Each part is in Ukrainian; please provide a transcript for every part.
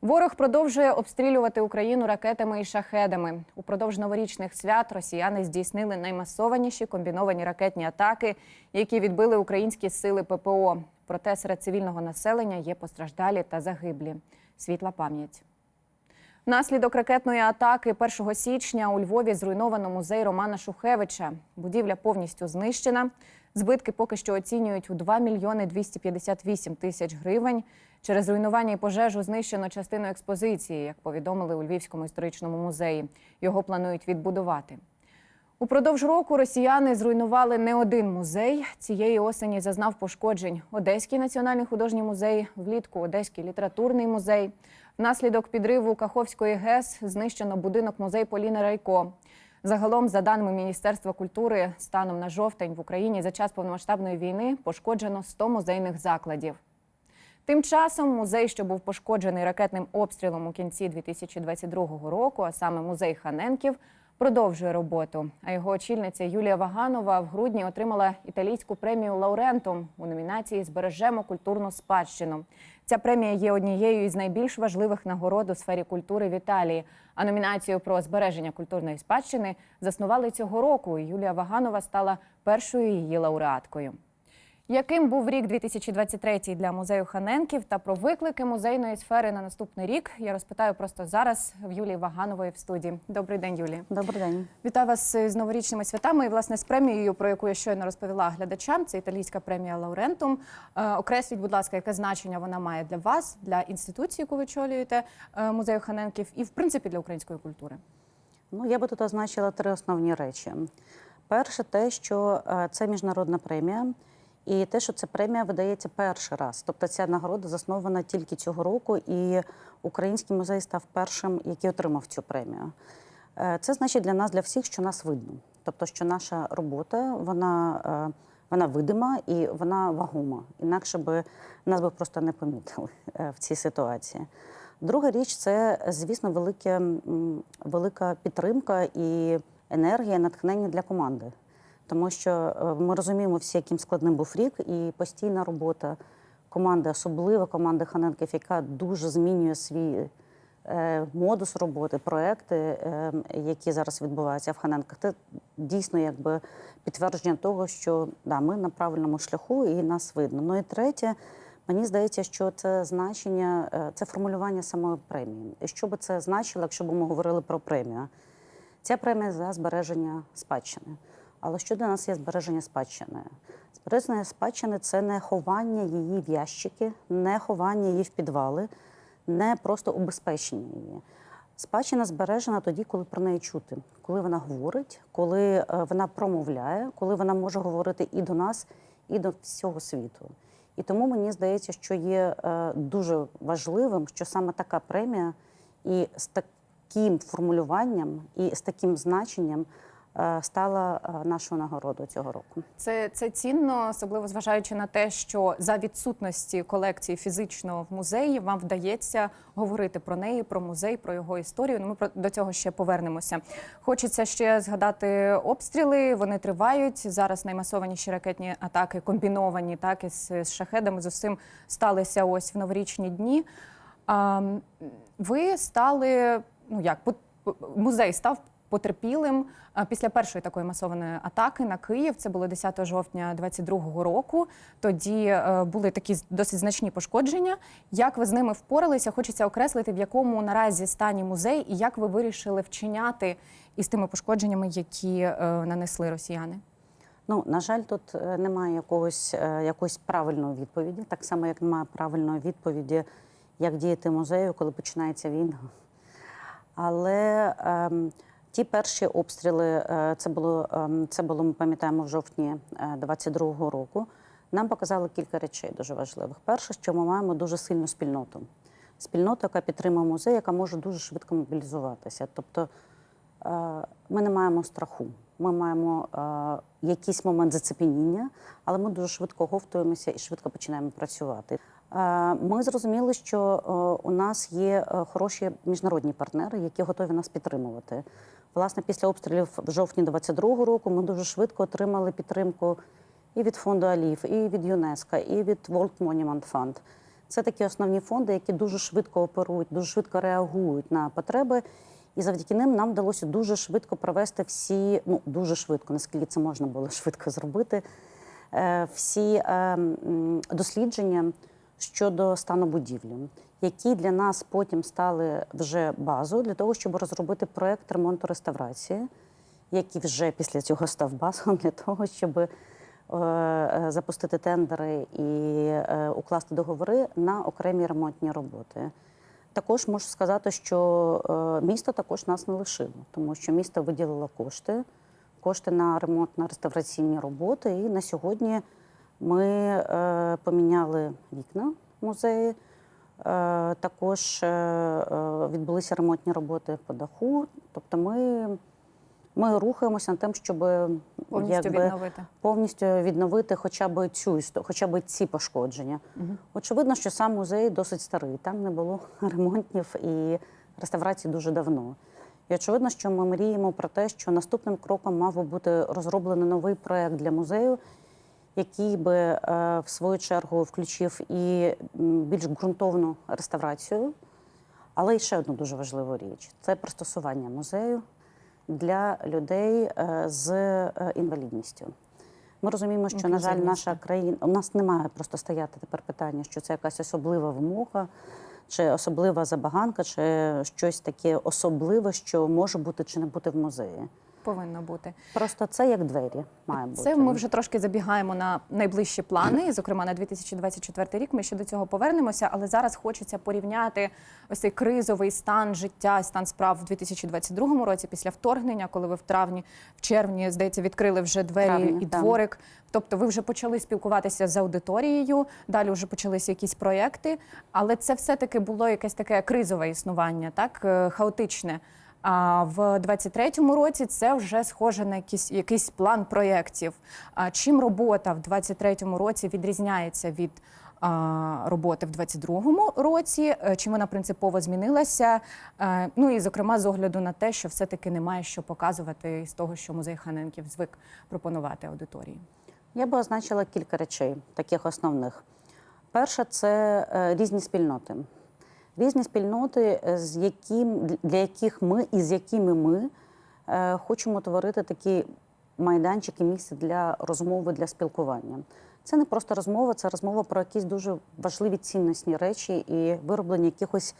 Ворог продовжує обстрілювати Україну ракетами і шахедами. Упродовж новорічних свят росіяни здійснили наймасованіші комбіновані ракетні атаки, які відбили українські сили ППО. Проте серед цивільного населення є постраждалі та загиблі. Світла пам'ять. Внаслідок ракетної атаки 1 січня у Львові зруйновано музей Романа Шухевича. Будівля повністю знищена. Збитки поки що оцінюють у 2 мільйони 258 тисяч гривень. Через руйнування і пожежу знищено частину експозиції, як повідомили у Львівському історичному музеї. Його планують відбудувати. Упродовж року росіяни зруйнували не один музей. Цієї осені зазнав пошкоджень Одеський національний художній музей, влітку Одеський літературний музей. Внаслідок підриву Каховської ГЕС знищено будинок музей Поліни Райко. Загалом, за даними Міністерства культури, станом на жовтень в Україні за час повномасштабної війни пошкоджено 100 музейних закладів. Тим часом музей, що був пошкоджений ракетним обстрілом у кінці 2022 року, а саме музей Ханенків, продовжує роботу. А його очільниця Юлія Ваганова в грудні отримала італійську премію Лаурентум у номінації Збережемо культурну спадщину. Ця премія є однією із найбільш важливих нагород у сфері культури в Італії. А номінацію про збереження культурної спадщини заснували цього року. і Юлія Ваганова стала першою її лауреаткою. Яким був рік 2023 для музею Ханенків та про виклики музейної сфери на наступний рік? Я розпитаю просто зараз в Юлії Ваганової в студії. Добрий день, Юлі. Добрий день. Вітаю вас з новорічними святами і власне з премією, про яку я щойно розповіла глядачам. Це італійська премія Лаурентум. Е, окресліть, будь ласка, яке значення вона має для вас, для інституції, яку ви очолюєте е, музею Ханенків, і в принципі для української культури. Ну я би тут означила три основні речі. Перше, те, що е, це міжнародна премія, і те, що ця премія видається перший раз. Тобто ця нагорода заснована тільки цього року, і Український музей став першим, який отримав цю премію. Е, Це значить для нас, для всіх, що нас видно. Тобто, що наша робота вона, е, вона видима і вона вагома. Інакше би нас би просто не помітили е, в цій ситуації. Друга річ це, звісно, велике, велика підтримка і енергія, натхнення для команди. Тому що е, ми розуміємо всі, яким складним був рік, і постійна робота команди, особливо команди Ханенків, яка дуже змінює свій е, модус роботи, проекти, е, які зараз відбуваються в Ханенках. Це дійсно якби підтвердження того, що да, ми на правильному шляху і нас видно. Ну і третє, мені здається, що це значення, це формулювання самої премії. І що би це значило, якщо б ми говорили про премію? Ця премія за збереження спадщини. Але що для нас є збереження спадщини? Збереження спадщини це не ховання її в ящики, не ховання її в підвали, не просто убезпечення її. Спадщина збережена тоді, коли про неї чути, коли вона говорить, коли е, вона промовляє, коли вона може говорити і до нас, і до всього світу. І тому мені здається, що є е, дуже важливим, що саме така премія і з таким формулюванням, і з таким значенням стала е, нашою нагородою цього року. Це, це цінно, особливо зважаючи на те, що за відсутності колекції фізично в музеї вам вдається говорити про неї, про музей, про його історію. Ну, ми до цього ще повернемося. Хочеться ще згадати обстріли. Вони тривають зараз. Наймасованіші ракетні атаки комбіновані, так із з шахедами. З усім сталися ось в новорічні дні. А, ви стали ну як музей став потерпілим після першої такої масованої атаки на Київ. Це було 10 жовтня 22-го року. Тоді е, були такі досить значні пошкодження. Як ви з ними впоралися? Хочеться окреслити, в якому наразі стані музей, і як ви вирішили вчиняти із тими пошкодженнями, які е, нанесли росіяни? Ну, на жаль, тут е, немає якогось, е, якоїсь правильної відповіді, так само, як немає правильної відповіді, як діяти музею, коли починається війна. Але ем, ті перші обстріли, е, це було, ем, це було, ми пам'ятаємо, в жовтні е, 22-го року, нам показали кілька речей дуже важливих. Перше, що ми маємо дуже сильну спільноту. Спільноту, яка підтримує музей, яка може дуже швидко мобілізуватися. Тобто е, ми не маємо страху. Ми маємо е, якийсь момент зацепеніння, але ми дуже швидко говтуємося і швидко починаємо працювати. Е, Ми зрозуміли, що е, у нас є е, хороші міжнародні партнери, які готові нас підтримувати. Власне, після обстрілів в жовтні 22-го року ми дуже швидко отримали підтримку і від фонду Алів, і від ЮНЕСКО, і від World Monument Fund. Це такі основні фонди, які дуже швидко оперують, дуже швидко реагують на потреби. І завдяки ним нам вдалося дуже швидко провести всі, ну дуже швидко, наскільки це можна було швидко зробити, е, всі е, дослідження щодо стану будівлі, які для нас потім стали вже базою для того, щоб розробити проект ремонту реставрації, який вже після цього став базою для того, щоб е, е, запустити тендери і е, укласти договори на окремі ремонтні роботи. Також можу сказати, що місто також нас не лишило, тому що місто виділило кошти, кошти на ремонтно-реставраційні роботи. І на сьогодні ми поміняли вікна музею. Е, також е, е, відбулися ремонтні роботи по даху. Тобто ми, ми рухаємося над тим, щоб Повністю якби, відновити. повністю відновити хоча б цю хоча б ці пошкодження. Очевидно, що сам музей досить старий. Там не було ремонтів і реставрації дуже давно. І очевидно, що ми мріємо про те, що наступним кроком мав би бути розроблений новий проект для музею, який би е, в свою чергу включив і більш ґрунтовну реставрацію. Але й ще одну дуже важливу річ це пристосування музею для людей е, з е, інвалідністю. Ми розуміємо, що, на жаль, наша країна у нас немає просто стояти тепер питання, що це якась особлива вимога, чи особлива забаганка, чи щось таке особливе, що може бути чи не бути в музеї. Повинно бути. Просто це як двері має бути. Це ми вже трошки забігаємо на найближчі плани, зокрема на 2024 рік. Ми ще до цього повернемося, але зараз хочеться порівняти ось цей кризовий стан життя, стан справ в 2022 році після вторгнення, коли ви в травні, в червні, здається, відкрили вже двері Травні, і так. дворик. Тобто, ви вже почали спілкуватися з аудиторією, далі вже почалися якісь проекти, але це все-таки було якесь таке кризове існування, так е, хаотичне. А в 23-му році це вже схоже на якийсь, якийсь план проєктів. А чим робота в 23-му році відрізняється від роботи в 22-му році? Е, Чим вона принципово змінилася? Е, Ну і зокрема з огляду на те, що все-таки немає що показувати з того, що музей Ханенків звик пропонувати аудиторії. Я би означила кілька речей, таких основних. Перше, це е, різні спільноти. Різні спільноти, е, з яким, для яких ми і з якими ми е, хочемо творити такі майданчики, місце для розмови, для спілкування. Це не просто розмова, це розмова про якісь дуже важливі цінностні речі і вироблення якихось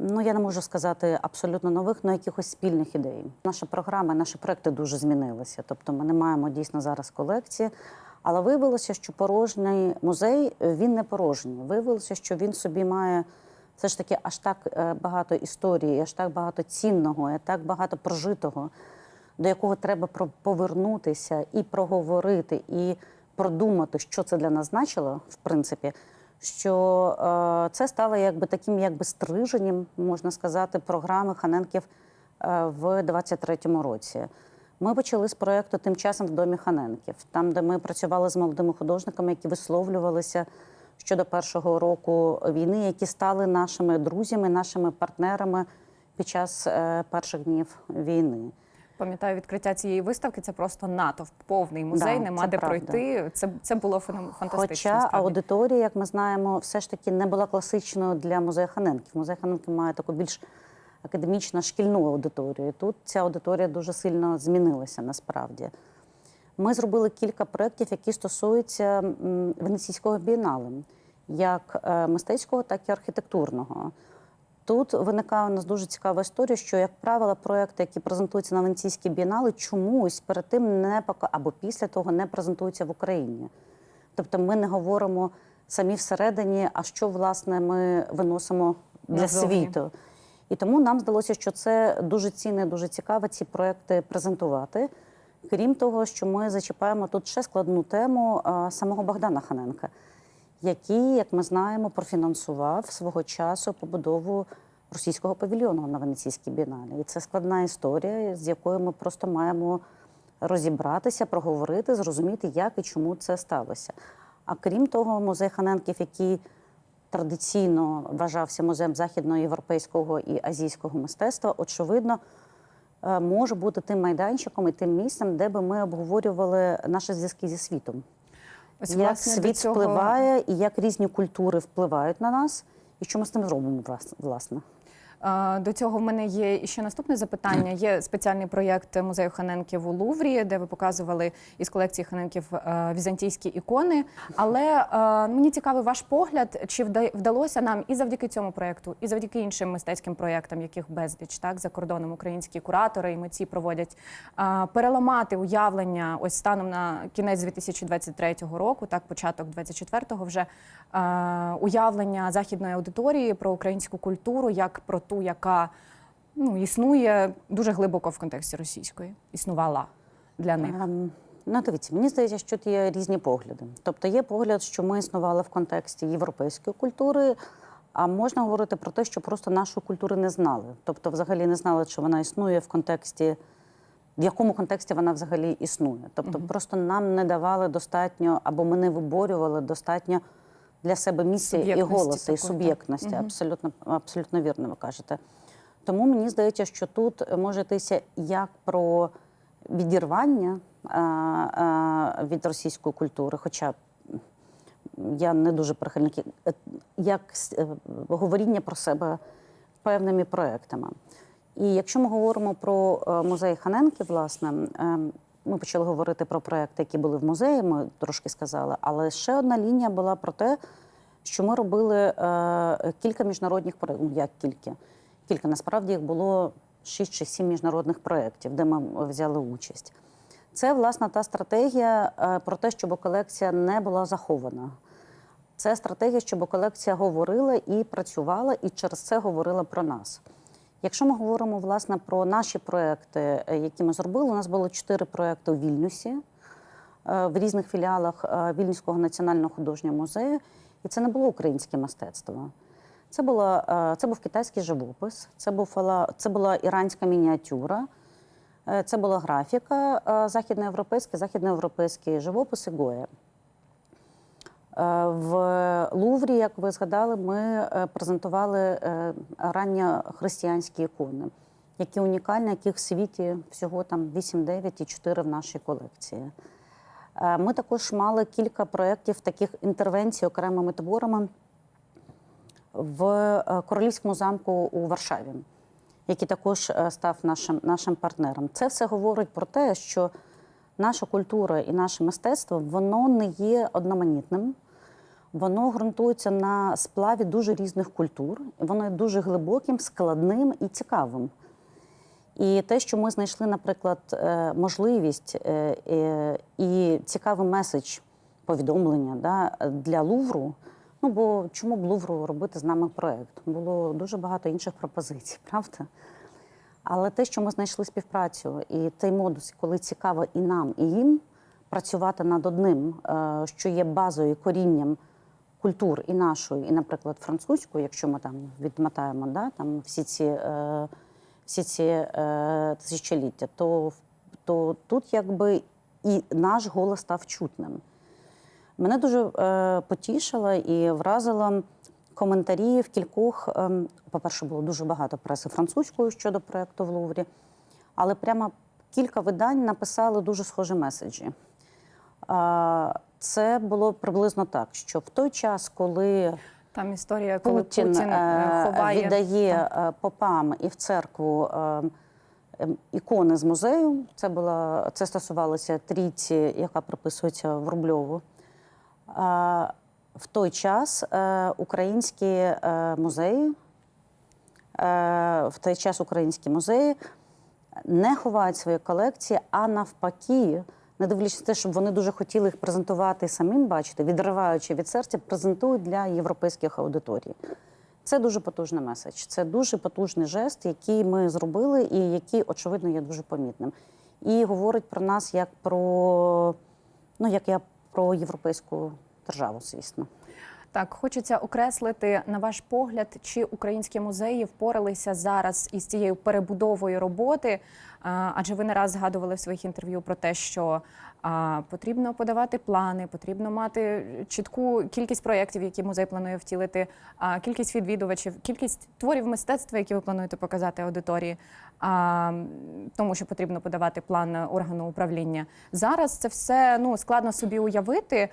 Ну, я не можу сказати абсолютно нових, але якихось спільних ідей. Наша програма, наші проекти дуже змінилися. Тобто ми не маємо дійсно зараз колекції. Але виявилося, що порожній музей він не порожній. Виявилося, що він собі має все ж таки аж так е, багато історії, аж так багато цінного, і так багато прожитого, до якого треба повернутися і проговорити, і продумати, що це для нас значило, в принципі. Що е, це стало якби таким якби стриженням, можна сказати, програми Ханенків е, в 23-му році. Ми почали з проєкту тим часом в домі Ханенків, там, де ми працювали з молодими художниками, які висловлювалися щодо першого року війни, які стали нашими друзями, нашими партнерами під час е, перших днів війни. Пам'ятаю відкриття цієї виставки. Це просто натовп, повний музей, Да, нема де правда. пройти. Це, це було фантастично. Хоча насправді. аудиторія, як ми знаємо, все ж таки не була класичною для музею Ханенків. Музей Ханенків має таку більш академічно шкільну аудиторію. Тут ця аудиторія дуже сильно змінилася насправді. Ми зробили кілька проєктів, які стосуються Венеційського бієнале, як е, мистецького, так і архітектурного. Тут виникає у нас дуже цікава історія, що, як правило, проекти, які презентуються на Венеційській бієнале, чомусь перед тим не пока або після того не презентуються в Україні. Тобто ми не говоримо самі всередині, а що власне ми виносимо для Назовні. світу. І тому нам здалося, що це дуже цінно, дуже цікаво ці проекти презентувати. Крім того, що ми зачіпаємо тут ще складну тему самого Богдана Ханенка, який, як ми знаємо, профінансував свого часу побудову російського павільйону на Венеційській бієналі. І це складна історія, з якою ми просто маємо розібратися, проговорити, зрозуміти, як і чому це сталося. А крім того, музей Ханенків, який традиційно вважався музеєм західноєвропейського і азійського мистецтва, очевидно, може бути тим майданчиком і тим місцем, де би ми обговорювали наші зв'язки зі світом. Ось, як власне, світ цього- впливає і як різні культури впливають на нас, і що ми з тим зробимо влас- власне. До цього в мене є ще наступне запитання. Є спеціальний проєкт музею Ханенків у Луврі, де ви показували із колекції Ханенків е, візантійські ікони. Але е, мені цікавий ваш погляд, чи вда- вдалося нам і завдяки цьому проєкту, і завдяки іншим мистецьким проєктам, яких безліч так за кордоном українські куратори і митці проводять, е, переламати уявлення ось станом на кінець 2023 року, так початок 24-го вже уявлення західної аудиторії про українську культуру як про ту, яка ну, існує дуже глибоко в контексті російської, існувала для них. Ем, Ну, дивіться, мені здається, що тут є різні погляди. Тобто є погляд, що ми існували в контексті європейської культури, а можна говорити про те, що просто нашу культуру не знали. Тобто, взагалі не знали, що вона існує в контексті, в якому контексті вона взагалі існує. Тобто, просто нам не давали достатньо, або ми не виборювали достатньо для себе місця і голосу, і суб'єктності. Абсолютно, абсолютно вірно ви кажете. Тому мені здається, що тут може йтися як про відірвання а, а, від російської культури, хоча я не дуже прихильник, як е, говоріння про себе певними проектами. І якщо ми говоримо про е, музей Ханенки, власне, е, ми почали говорити про проекти, які були в музеї, ми трошки сказали, але ще одна лінія була про те, що ми робили е, кілька міжнародних проєктів. Як кілька? Кілька насправді їх було шість чи сім міжнародних проєктів, де ми взяли участь. Це власне та стратегія е, про те, щоб колекція не була захована. Це стратегія, щоб колекція говорила і працювала, і через це говорила про нас. Якщо ми говоримо власне про наші проекти, е, які ми зробили, у нас було чотири проекти у Вільнюсі е, в різних філіалах е, Вільнюського національного художнього музею, і це не було українське мистецтво. Це, була, це був китайський живопис, це, був, фала- це була іранська мініатюра, це була графіка західноєвропейська, західноєвропейський живопис і Гоя. Е, В Луврі, як ви згадали, ми е, презентували е, ранньохристиянські ікони, які унікальні, яких в світі всього там 8-9 і 4 в нашій колекції. Ми також мали кілька проєктів таких інтервенцій окремими творами в Королівському замку у Варшаві, який також став нашим, нашим партнером. Це все говорить про те, що наша культура і наше мистецтво воно не є одноманітним. Воно ґрунтується на сплаві дуже різних культур, воно є дуже глибоким, складним і цікавим. І те, що ми знайшли, наприклад, е, можливість е, е, і цікавий меседж повідомлення да, для Лувру. Ну бо чому б Лувру робити з нами проект? Було дуже багато інших пропозицій, правда? Але те, що ми знайшли співпрацю, і той модус, коли цікаво і нам, і їм працювати над одним, що є базою і корінням культур і нашої, і, наприклад, французької, якщо ми там відмотаємо да, там всі ці, е, всі ці е, тисячоліття, то, то тут якби і наш голос став чутним. Мене дуже е, потішило і вразило коментарі в кількох. ем, по-перше, було дуже багато преси французькою щодо проєкту в Луврі, але прямо кілька видань написали дуже схожі меседжі. Е, це було приблизно так, що в той час, коли Там історія, коли Путін, Путін, е, е, ховає віддає е, попам і в церкву ікони з музею. Це була це стосувалося трійці, яка приписується в Рубльову. В той час українські музеї, в той час українські музеї не ховають свої колекції, а навпаки, не дивлячись на те, щоб вони дуже хотіли їх презентувати самим бачити, відриваючи від серця, презентують для європейських аудиторій. Це дуже потужний меседж. Це дуже потужний жест, який ми зробили, і який, очевидно, є дуже помітним. І говорить про нас як про ну як я про європейську державу, звісно. Так, хочеться окреслити на ваш погляд, чи українські музеї впоралися зараз із цією перебудовою роботи. Адже ви не раз згадували в своїх інтерв'ю про те, що потрібно подавати плани, потрібно мати чітку кількість проєктів, які музей планує втілити, кількість відвідувачів, кількість творів мистецтва, які ви плануєте показати аудиторії, тому що потрібно подавати план органу управління. Зараз це все ну складно собі уявити.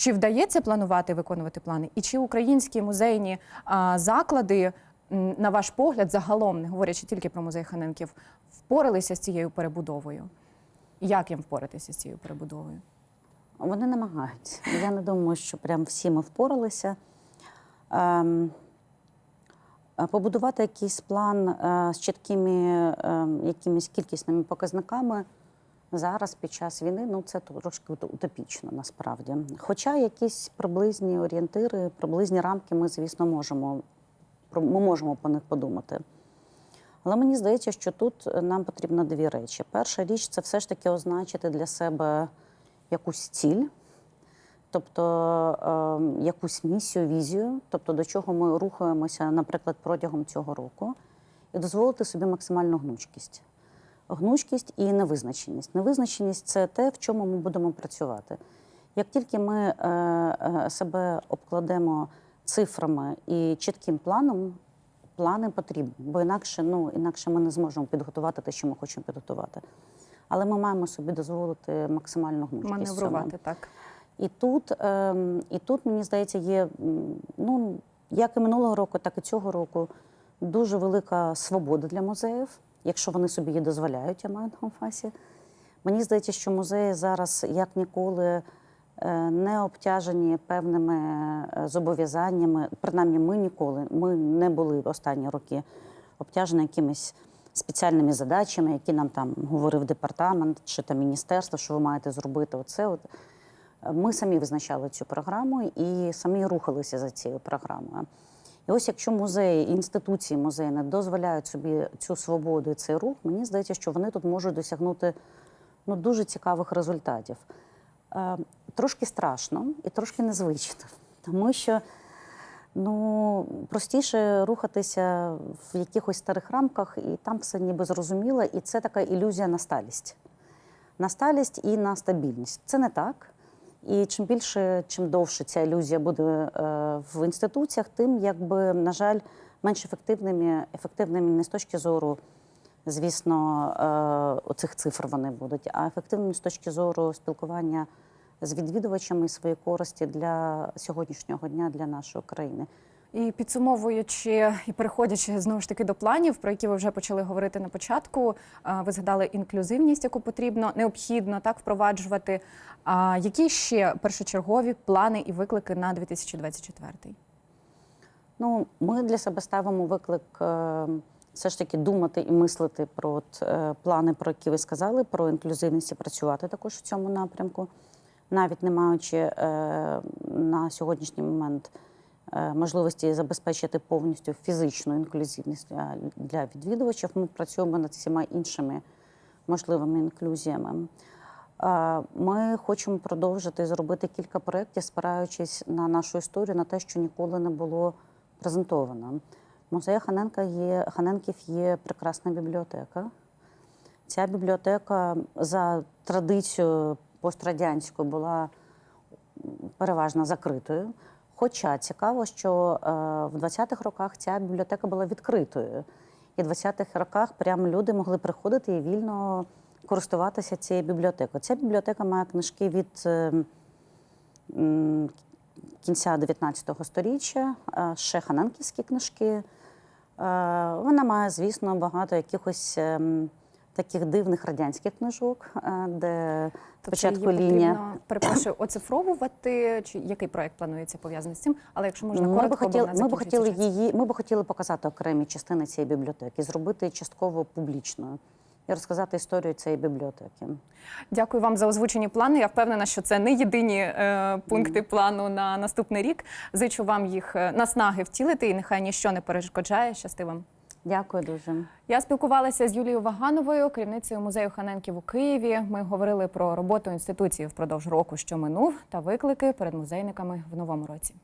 Чи вдається планувати виконувати плани? І чи українські музейні а, заклади, на ваш погляд, загалом, не говорячи тільки про музей Ханенків, впоралися з цією перебудовою? Як їм впоратися з цією перебудовою? Вони намагаються. Я не думаю, що прям всі ми впоралися. Ем, е, побудувати якийсь план е, з чіткими ем, якимись кількісними показниками зараз під час війни ну це трошки утопічно насправді. Хоча якісь приблизні орієнтири, приблизні рамки ми, звісно, можемо, ми можемо по них подумати. Але мені здається, що тут нам потрібно дві речі. Перша річ це все ж таки означити для себе якусь ціль, тобто е, якусь місію, візію, тобто до чого ми рухаємося, наприклад, протягом цього року, і дозволити собі максимальну гнучкість. Гнучкість і невизначеність. Невизначеність це те, в чому ми будемо працювати. Як тільки ми е, е, себе обкладемо цифрами і чітким планом, плани потрібні, бо інакше, ну, інакше ми не зможемо підготувати те, що ми хочемо підготувати. Але ми маємо собі дозволити максимальну гнучкість. Маневрувати так. І тут, ем, і тут, мені здається, є, ну, як і минулого року, так і цього року, дуже велика свобода для музеїв, якщо вони собі її дозволяють, я маю на увазі. Мені здається, що музеї зараз, як ніколи, е, не обтяжені певними е, зобов'язаннями. Принаймні, ми ніколи, ми не були останні роки обтяжені якимись спеціальними задачами, які нам там говорив департамент чи там міністерство, що ви маєте зробити. Оце от. Ми самі визначали цю програму і самі рухалися за цією програмою. І ось якщо музеї, інституції музеї не дозволяють собі цю свободу і цей рух, мені здається, що вони тут можуть досягнути ну, дуже цікавих результатів. Е, трошки страшно і трошки незвично, тому що ну, простіше рухатися в якихось старих рамках, і там все ніби зрозуміло, і це така ілюзія на сталість. На сталість і на стабільність. Це не так. І чим більше, чим довше ця ілюзія буде е, в інституціях, тим якби, на жаль, менш ефективними, ефективними не з точки зору, звісно, е, оцих цифр вони будуть, а ефективними з точки зору спілкування з відвідувачами і своєї користі для сьогоднішнього дня для нашої країни. І підсумовуючи і переходячи знову ж таки до планів, про які ви вже почали говорити на початку, ви згадали інклюзивність, яку потрібно необхідно так впроваджувати. А які ще першочергові плани і виклики на 2024? Ну, ми для себе ставимо виклик е, все ж таки думати і мислити про от, е, плани, про які ви сказали, про інклюзивність і працювати також в цьому напрямку, навіть не маючи е, на сьогоднішній момент е, можливості забезпечити повністю фізичну інклюзивність для, для відвідувачів. Ми працюємо над всіма іншими можливими інклюзіями. Е, Ми хочемо продовжити зробити кілька проєктів, спираючись на нашу історію, на те, що ніколи не було презентовано. В музеї Ханенка є, Ханенків є прекрасна бібліотека. Ця бібліотека за традицією пострадянською була переважно закритою. Хоча цікаво, що е, в 20-х роках ця бібліотека була відкритою. І в 20-х роках прямо люди могли приходити і вільно користуватися цією бібліотекою. Ця бібліотека має книжки від е, кінця 19 століття, е, ще ханенківські книжки. Вона має, звісно, багато якихось ем, таких дивних радянських книжок, е, де спочатку Тобто лінія. перепрошую, оцифровувати, чи який проект планується пов'язаний з цим? Але якщо можна Ми би хотіли, ми би хотіли її, ми би хотіли показати окремі частини цієї бібліотеки, зробити частково публічною і розказати історію цієї бібліотеки. Дякую вам за озвучені плани. Я впевнена, що це не єдині е, пункти плану на наступний рік. Зичу вам їх е, наснаги втілити, і нехай ніщо не перешкоджає. Щасти вам. Дякую дуже. Я спілкувалася з Юлією Вагановою, керівницею музею Ханенків у Києві. Ми говорили про роботу інституції впродовж року, що минув, та виклики перед музейниками в новому році.